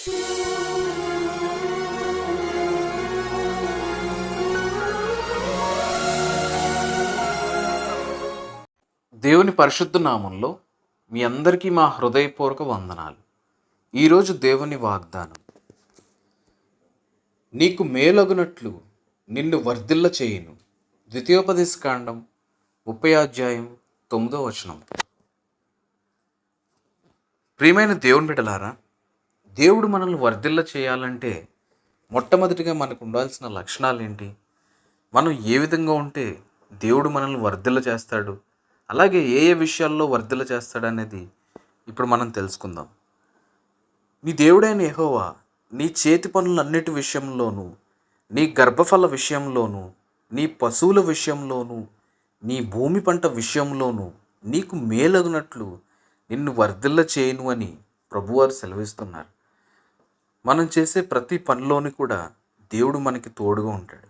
దేవుని పరిశుద్ధ నామంలో మీ అందరికీ మా హృదయపూర్వక వందనాలు. ఈరోజు దేవుని వాగ్దానం. నీకు మేలగునట్లు నిన్ను వర్ధిల్ల చేయును. ద్వితీయోపదేశ కాండం ముప్పై అధ్యాయం తొమ్మిదో వచనం. ప్రియమైన దేవుని బిడ్డలారా దేవుడు మనల్ని వర్ధిల్ల చేయాలంటే మొట్టమొదటిగా మనకు ఉండాల్సిన లక్షణాలు ఏంటి మనం ఏ విధంగా ఉంటే దేవుడు మనల్ని వర్ధిల్ల చేస్తాడు? అలాగే ఏ ఏ విషయాల్లో వర్ధిల్ల చేస్తాడు అనేది ఇప్పుడు మనం తెలుసుకుందాం. నీ దేవుడైన ఎహోవా నీ చేతి పనులన్నిటి విషయంలోనూ నీ గర్భఫల విషయంలోనూ నీ పశువుల విషయంలోనూ నీ భూమి పంట విషయంలోనూ నీకు మేలగునట్లు నిన్ను వర్ధిల్ల చేయను అని ప్రభువారు సెలవిస్తున్నారు. మనం చేసే ప్రతి పనిలోని కూడా దేవుడు మనకి తోడుగా ఉంటాడు.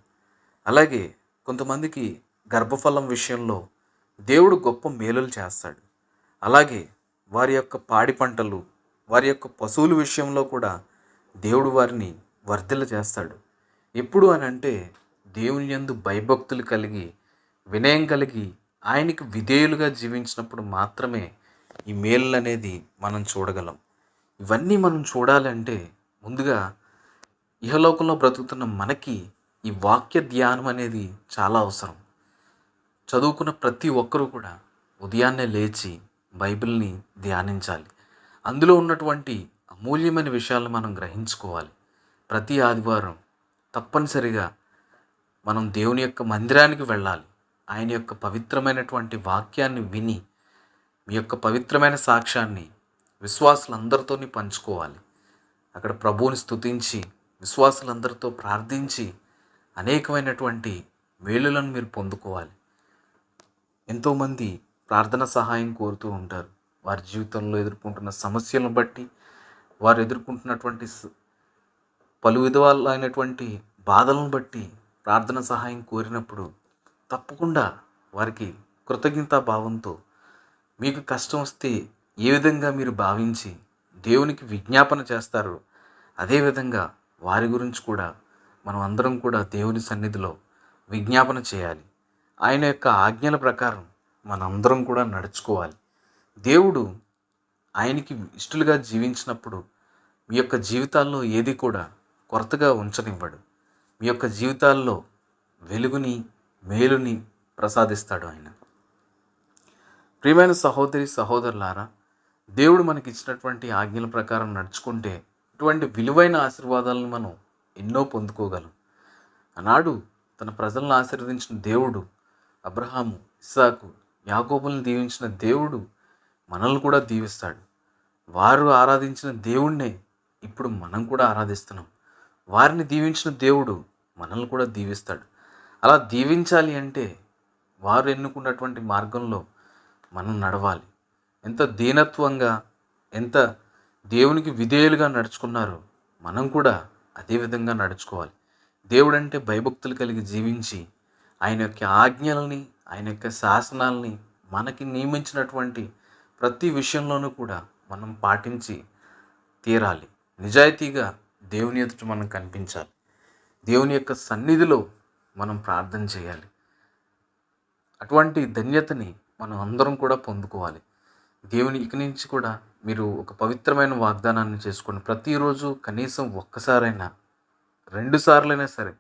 అలాగే కొంతమందికి గర్భఫలం విషయంలో దేవుడు గొప్ప మేలులు చేస్తాడు. అలాగే వారి యొక్క పాడి పంటలు వారి యొక్క పశువుల విషయంలో కూడా దేవుడు వారిని వర్ధిల్ల చేస్తాడు. ఎప్పుడు అని అంటే దేవుని యందు భయభక్తులు కలిగి వినయం కలిగి ఆయనకి విధేయులుగా జీవించినప్పుడు మాత్రమే ఈ మేలు అనేది మనం చూడగలం. ఇవన్నీ మనం చూడాలంటే ముందుగా ఇహలోకంలో బ్రతుకుతున్న మనకి ఈ వాక్య ధ్యానం అనేది చాలా అవసరం. చదువుకున్న ప్రతి ఒక్కరూ కూడా ఉదయాన్నే లేచి బైబిల్ని ధ్యానించాలి. అందులో ఉన్నటువంటి అమూల్యమైన విషయాలను మనం గ్రహించుకోవాలి. ప్రతి ఆదివారం తప్పనిసరిగా మనం దేవుని యొక్క మందిరానికి వెళ్ళాలి. ఆయన యొక్క పవిత్రమైనటువంటి వాక్యాన్ని విని మీ యొక్క పవిత్రమైన సాక్ష్యాన్ని విశ్వాసులందరితోని పంచుకోవాలి. అక్కడ ప్రభువుని స్తుతించి విశ్వాసులందరితో ప్రార్థించి అనేకమైనటువంటి మేలులను మీరు పొందుకోవాలి. ఎంతోమంది ప్రార్థన సహాయం కోరుతూ ఉంటారు. వారి జీవితంలో ఎదుర్కొంటున్న సమస్యలను బట్టి వారు ఎదుర్కొంటున్నటువంటి పలు విధాలైనటువంటి బాధలను బట్టి ప్రార్థన సహాయం కోరినప్పుడు తప్పకుండా వారికి కృతజ్ఞతా భావంతో మీకు కష్టం వస్తే ఏ విధంగా మీరు భావించి దేవునికి విజ్ఞాపన చేస్తారు. అదేవిధంగా వారి గురించి కూడా మనం అందరం కూడా దేవుని సన్నిధిలో విజ్ఞాపన చేయాలి. ఆయన యొక్క ఆజ్ఞల ప్రకారం మనందరం కూడా నడుచుకోవాలి. దేవుడు ఆయనకి ఇష్టలుగా జీవించినప్పుడు మీ యొక్క జీవితాల్లో ఏది కూడా కొరతగా ఉంచనివ్వడు. మీ యొక్క జీవితాల్లో వెలుగుని మేలుని ప్రసాదిస్తాడు ఆయన. ప్రియమైన సహోదరి సహోదరులారా దేవుడు మనకి ఇచ్చినటువంటి ఆజ్ఞల ప్రకారం నడుచుకుంటే ఇటువంటి విలువైన ఆశీర్వాదాలను మనం ఎన్నో పొందుకోగలం. ఆనాడు తన ప్రజలను ఆశీర్వదించిన దేవుడు అబ్రహాము ఇస్సాకు యాకోబులను దీవించిన దేవుడు మనల్ని కూడా దీవిస్తాడు. వారు ఆరాధించిన దేవుణ్ణే ఇప్పుడు మనం కూడా ఆరాధిస్తున్నాం. వారిని దీవించిన దేవుడు మనల్ని కూడా దీవిస్తాడు. అలా దీవించాలి అంటే వారు ఎన్నుకున్నటువంటి మార్గంలో మనం నడవాలి. ఎంత దీనత్వంగా ఎంత దేవునికి విధేయులుగా నడుచుకున్నారో మనం కూడా అదే విధంగా నడుచుకోవాలి. దేవుడు అంటే భయభక్తులు కలిగి జీవించి ఆయన యొక్క ఆజ్ఞలని ఆయన యొక్క శాసనాలని మనకి నియమించినటువంటి ప్రతి విషయంలోనూ కూడా మనం పాటించి తీరాలి. నిజాయితీగా దేవుని ఎదుట మనం కనిపించాలి. దేవుని యొక్క సన్నిధిలో మనం ప్రార్థన చేయాలి. అటువంటి ధన్యతని మనం అందరం కూడా పొందుకోవాలి. దేవుని ఇక నుంచి కూడా మీరు ఒక పవిత్రమైన వాగ్దానాన్ని చేసుకోండి. ప్రతిరోజు కనీసం ఒక్కసారైనా రెండు సార్లైనా సరే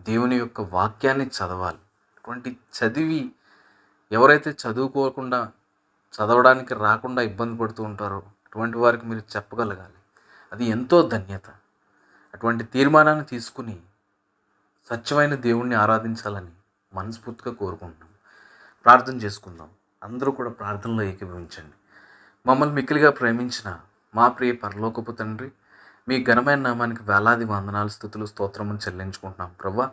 దేవుని యొక్క వాక్యాన్ని చదవాలి. అటువంటి చదివి ఎవరైతే చదువుకోకుండా చదవడానికి రాకుండా ఇబ్బంది పడుతూ ఉంటారో అటువంటి వారికి మీరు చెప్పగలగాలి. అది ఎంతో ధన్యత. అటువంటి తీర్మానాన్ని తీసుకుని సత్యమైన దేవుణ్ణి ఆరాధించాలని మనస్ఫూర్తిగా కోరుకుంటున్నాం. ప్రార్థన చేసుకుందాం. అందరూ కూడా ప్రార్థనలో ఏకీభవించండి. మమ్మల్ని మిక్కిలిగా ప్రేమించిన మా ప్రియ పరలోకపు తండ్రి మీ ఘనమైన నామానికి వేలాది వందనాలు స్థుతులు స్తోత్రములు చెల్లించుకుంటున్నాం ప్రభా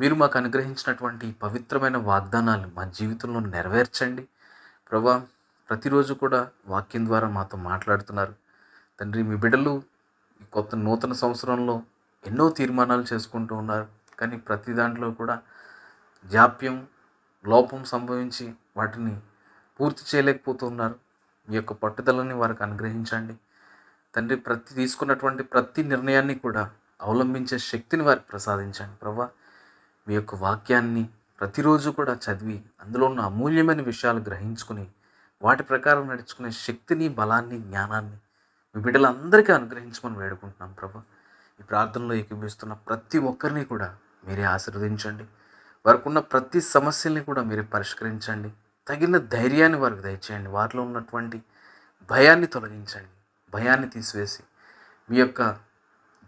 మీరు మాకు అనుగ్రహించినటువంటి పవిత్రమైన వాగ్దానాలు మా జీవితంలో నెరవేర్చండి. ప్రభా ప్రతిరోజు కూడా వాక్యం ద్వారా మాతో మాట్లాడుతున్నారు. తండ్రి మీ బిడ్డలు ఈ కొత్త నూతన సంవత్సరంలో ఎన్నో తీర్మానాలు చేసుకుంటూ ఉన్నారు. కానీ ప్రతి దాంట్లో కూడా జాప్యం లోపం సంభవించి వాటిని పూర్తి చేయలేకపోతున్నారు. మీ యొక్క పట్టుదలని వారికి అనుగ్రహించండి. తండ్రి ప్రతి తీసుకున్నటువంటి ప్రతి నిర్ణయాన్ని కూడా అవలంబించే శక్తిని వారికి ప్రసాదించండి. ప్రభా మీ యొక్క వాక్యాన్ని ప్రతిరోజు కూడా చదివి అందులో ఉన్న అమూల్యమైన విషయాలు గ్రహించుకుని వాటి ప్రకారం నడుచుకునే శక్తిని బలాన్ని జ్ఞానాన్ని మీ బిడ్డలందరికీ అనుగ్రహించమని వేడుకుంటున్నాం ప్రభా. ఈ ప్రార్థనలో ఏకీభిస్తున్న ప్రతి ఒక్కరిని కూడా మీరే ఆశీర్వదించండి. వారికి ఉన్న ప్రతి సమస్యల్ని కూడా మీరే పరిష్కరించండి. తగిన ధైర్యాన్ని వారికి దయచేయండి. వారిలో ఉన్నటువంటి భయాన్ని తొలగించండి. భయాన్ని తీసివేసి మీ యొక్క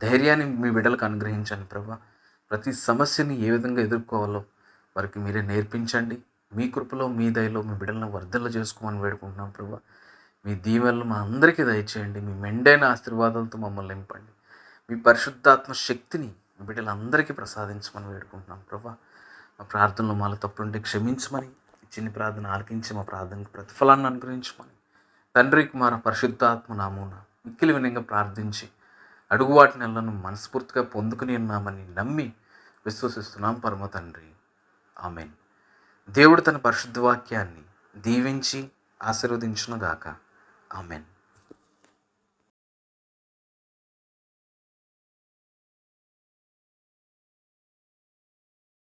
ధైర్యాన్ని మీ బిడ్డలకు అనుగ్రహించండి ప్రభా. ప్రతి సమస్యని ఏ విధంగా ఎదుర్కోవాలో వారికి మీరే నేర్పించండి. మీ కృపలో మీ దయలో మీ బిడ్డలను వర్ధల్ల చేసుకోమని వేడుకుంటున్నాం ప్రభా. మీ దీవెనలు మా అందరికీ దయచేయండి. మీ మెండైన ఆశీర్వాదాలతో మమ్మల్ని నింపండి. మీ పరిశుద్ధాత్మ శక్తిని మీ బిడ్డలందరికీ ప్రసాదించమని వేడుకుంటున్నాం ప్రభా. మా ప్రార్థనలో మాలో తప్పుంటే క్షమించమని చిన్న ప్రార్థన ఆలకించి మా ప్రార్థనకు ప్రతిఫలాన్ని అనుగ్రహించమని తండ్రి కుమార పరిశుద్ధాత్మ నామూన మిక్కిలి వినంగా ప్రార్థించి అడుగువాటి నెలను మనస్ఫూర్తిగా పొందుకుని ఉన్నామని నమ్మి విశ్వసిస్తున్నాం పరమ తండ్రి. ఆమెన్. దేవుడు తన పరిశుద్ధ వాక్యాన్ని దీవించి ఆశీర్వదించునుగాక. ఆమెన్.